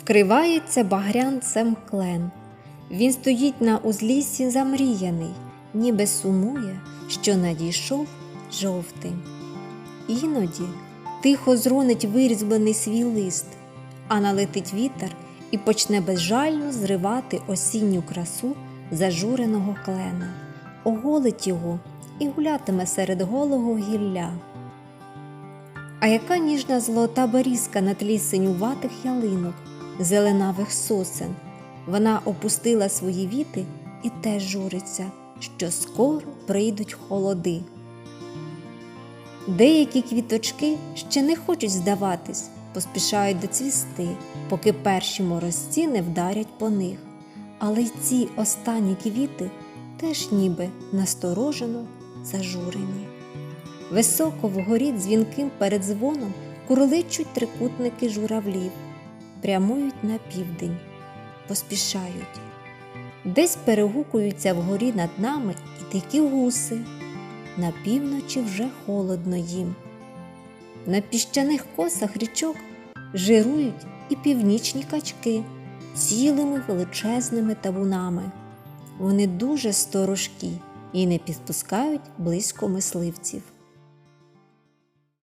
Вкривається багрянцем клен. Він стоїть на узліссі замріяний, ніби сумує, що надійшов жовтень. Іноді тихо зронить вирізблений свій лист, а налетить вітер і почне безжально зривати осінню красу зажуреного клена, оголить його і гулятиме серед голого гілля. А яка ніжна золота берізка на тлі синюватих ялинок, зеленавих сосен. Вона опустила свої віти і теж журиться, що скоро прийдуть холоди. Деякі квіточки ще не хочуть здаватись, поспішають доцвісти, поки перші морозці не вдарять по них. Але й ці останні квіти теж ніби насторожено зажурені. Високо вгорі дзвінким передзвоном курличуть трикутники журавлів, прямують на південь, поспішають. Десь перегукуються вгорі над нами і дикі гуси. На півночі вже холодно їм. На піщаних косах річок жирують і північні качки цілими величезними табунами. Вони дуже сторожкі і не підпускають близько мисливців.